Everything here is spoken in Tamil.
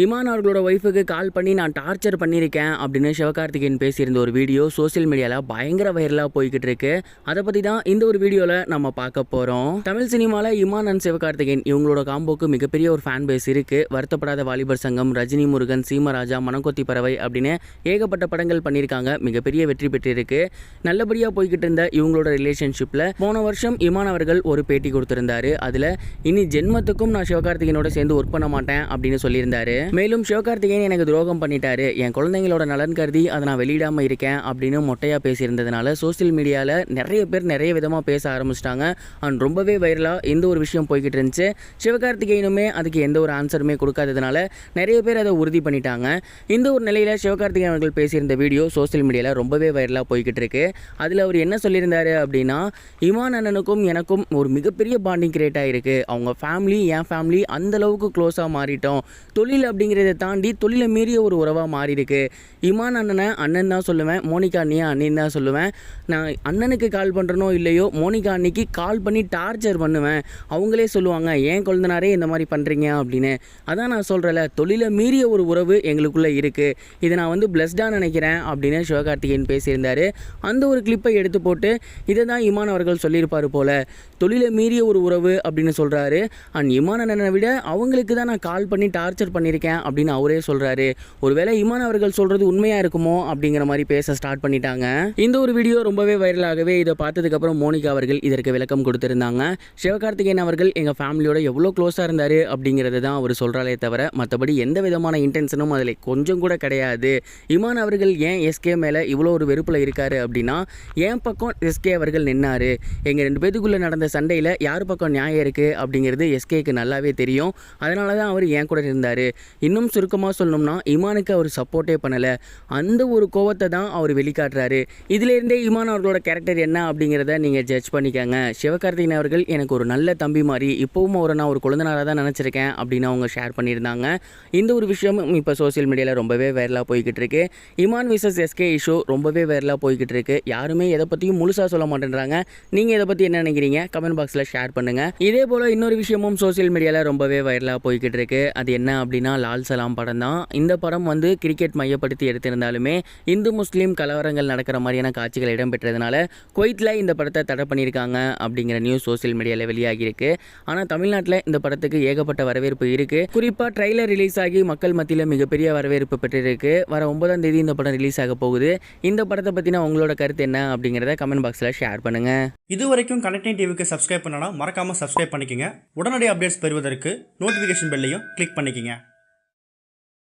இமான் அவர்களோட ஒய்ஃபுக்கு கால் பண்ணி நான் டார்ச்சர் பண்ணியிருக்கேன் அப்படின்னு சிவகார்த்திகேயன் பேசியிருந்த ஒரு வீடியோ சோஷியல் மீடியாவில் பயங்கர வைரலாக போய்கிட்டு இருக்கு. அதை பற்றி தான் இந்த ஒரு வீடியோவில் நம்ம பார்க்க போகிறோம் தமிழ் சினிமாவில் இமான் அண்ட் சிவகார்த்திகேயன் இவங்களோட காம்போக்கு மிகப்பெரிய ஒரு ஃபேன் பேஸ் இருக்குது வருத்தப்படாத வாலிபர் சங்கம் ரஜினி முருகன் சீமராஜா மணக்கொத்தி பறவை அப்படின்னு ஏகப்பட்ட படங்கள் பண்ணியிருக்காங்க. மிகப்பெரிய வெற்றி பெற்றிருக்கு. நல்லபடியாக போய்கிட்டு இருந்த இவங்களோட ரிலேஷன்ஷிப்பில் போன வருஷம் இமான் அவர்கள் ஒரு பேட்டி கொடுத்துருந்தாரு. அதில் இனி ஜென்மத்துக்கும் நான் சிவகார்த்திகேயனோட சேர்ந்து ஒர்க் பண்ண மாட்டேன் அப்படின்னு சொல்லியிருந்தாரு. மேலும் சிவகார்த்திகேயன் எனக்கு துரோகம் பண்ணிட்டாரு. என் குழந்தைங்களோட நலன் கருதி அதை நான் வெளியிடாம இருக்கேன் அப்படின்னு மொட்டையா பேசியிருந்ததுனால சோஷியல் மீடியாவில் நிறைய பேர் நிறைய விதமாக பேச ஆரம்பிச்சிட்டாங்க. அண்ட் ரொம்பவே வைரலாக எந்த ஒரு விஷயம் போய்கிட்டு இருந்துச்சு. சிவகார்த்திகேயனுமே அதுக்கு எந்த ஒரு ஆன்சருமே கொடுக்காததுனால நிறைய பேர் அதை உறுதி பண்ணிட்டாங்க. இந்த ஒரு நிலையில் சிவகார்த்திகேயன் அவர்கள் பேசியிருந்த வீடியோ சோஷியல் மீடியாவில் ரொம்பவே வைரலாக போய்கிட்டு இருக்கு. அதில் அவர் என்ன சொல்லியிருந்தாரு அப்படின்னா இமான் அண்ணனுக்கும் எனக்கும் ஒரு மிகப்பெரிய பாண்டிங் கிரியேட் ஆகிருக்கு அவங்க ஃபேமிலி என் ஃபேமிலி அந்த அளவுக்கு க்ளோஸாக மாறிட்டோம். தொழில் அப்படிங்கிறத தாண்டி தொழிலை மீறிய ஒரு உறவாக மாறி இருக்கு இமான் அண்ணனை அண்ணன் தான் சொல்லுவேன் மோனிகா அண்ணியா அண்ணின்னு தான் சொல்லுவேன். நான் அண்ணனுக்கு கால் பண்ணுறனோ இல்லையோ மோனிகா அன்னைக்கு கால் பண்ணி டார்ச்சர் பண்ணுவேன். அவங்களே சொல்லுவாங்க ஏன் குழந்தனாரே இந்த மாதிரி பண்ணுறீங்க அப்படின்னு. அதான் நான் சொல்கிறேன்ல தொழிலை மீறிய ஒரு உறவு எங்களுக்குள்ளே இருக்குது இதை நான் வந்து பிளஸ்டாக நினைக்கிறேன் அப்படின்னு சிவகார்த்திகேயன் பேசியிருந்தார். அந்த ஒரு கிளிப்பை எடுத்து போட்டு இதை தான் இமான் அவர்கள் சொல்லியிருப்பார் போல் தொழிலை மீறிய ஒரு உறவு அப்படின்னு சொல்கிறாரு அண்ட் இமான அண்ணனை விட அவங்களுக்கு தான் நான் கால் பண்ணி டார்ச்சர் பண்ணியிருக்கேன். அப்படின்னு அவரே சொல்கிறாரு ஒருவேளை இமான் அவர்கள் சொல்கிறது உண்மையாக இருக்குமோ அப்படிங்கிற மாதிரி பேச ஸ்டார்ட் பண்ணிட்டாங்க. இந்த ஒரு வீடியோ ரொம்பவே வைரலாகவே இதை பார்த்ததுக்கப்புறம் மோனிகா அவர்கள் இதற்கு விளக்கம் கொடுத்துருந்தாங்க. சிவகார்த்திகேயன் அவர்கள் எங்கள் ஃபேமிலியோட எவ்வளோ க்ளோஸாக இருந்தார் அப்படிங்கிறது தான் அவர் சொல்கிறாரே தவிர மற்றபடி எந்த விதமான இன்டென்ஷனும் அதில் கொஞ்சம் கூட கிடையாது. இமான் அவர்கள் ஏன் எஸ்கே மேலே இவ்வளோ ஒரு வெறுப்பில் இருக்காரு அப்படின்னா என் பக்கம் எஸ்கே அவர்கள் நின்னார். எங்கள் ரெண்டு பேத்துக்குள்ளே நடந்த சண்டையில் யார் பக்கம் நியாயம் இருக்குது அப்படிங்கிறது எஸ்கேக்கு நல்லாவே தெரியும். அதனால தான் அவர் என் கூட இருந்தார். இன்னும் சுருக்கமாக சொல்லணும்னா இமானுக்கு அவர் சப்போர்ட்டே பண்ணலை. அந்த ஒரு கோவத்தை தான் அவர் வெளிக்காட்டுறாரு. இதிலேருந்தே இமான் அவர்களோட கேரக்டர் என்ன அப்படிங்கிறத நீங்கள் ஜட்ஜ் பண்ணிக்கோங்க. சிவகார்த்திகேயன் அவர்கள் எனக்கு ஒரு நல்ல தம்பி மாதிரி இப்போவும் அவரை நான் ஒரு குழந்தனாராக தான் நினச்சிருக்கேன் அப்படின்னு அவங்க ஷேர் பண்ணியிருந்தாங்க. இந்த ஒரு விஷயம் இப்போ சோஷியல் மீடியாவில் ரொம்பவே வைரலாக போய்கிட்டு இருக்கு. இமான் விசஸ் எஸ்கே இஷ்யூ ரொம்பவே வைரலாக போய்கிட்டு இருக்கு. யாருமே எதை பற்றியும் முழுசாக சொல்ல மாட்டேன்றாங்க. நீங்கள் இதை பற்றி என்ன நினைக்கிறீங்க? கமெண்ட் பாக்ஸில் ஷேர் பண்ணுங்கள் இதே போல் இன்னொரு விஷயமும் சோஷியல் மீடியாவில் ரொம்பவே வைரலாக போய்கிட்டு இருக்கு. அது என்ன அப்படின்னா லால் சலாம் படம் தான் இந்த படம் வந்து கிரிக்கெட் மையப்படுத்தி எடுத்திருந்தாலுமே இந்து முஸ்லீம் கலவரங்கள் நடக்கிற மாதிரியான காட்சிகள் இடம்பெற்றதுனால குவைத்தில் இந்த படத்தை தடை பண்ணியிருக்காங்க அப்படிங்கிற நியூஸ் சோஷியல் மீடியாவில் வெளியாகியிருக்கு. ஆனால் தமிழ்நாட்டில் இந்த படத்துக்கு ஏகப்பட்ட வரவேற்பு இருக்குது குறிப்பாக ட்ரெய்லர் ரிலீஸ் ஆகி மக்கள் மத்தியில் மிகப்பெரிய வரவேற்பு பெற்றிருக்கு. வர ஒன்பதாம் தேதி இந்த படம் ரிலீஸ் ஆக போகுது. இந்த படத்தை பற்றின உங்களோட கருத்து என்ன அப்படிங்கிறத கமெண்ட் பாக்ஸில் ஷேர் பண்ணுங்கள் இது வரைக்கும் கனெக்டிங் டிவிக்கு சப்ஸ்கிரைப் பண்ணனா மறக்காமல் சப்ஸ்கிரைப் பண்ணிக்கோங்க. உடனடி அப்டேட்ஸ் பெறுவதற்கு நோட்டிஃபிகேஷன் பெல்லையும் கிளிக் பண்ணிக்கோங்க.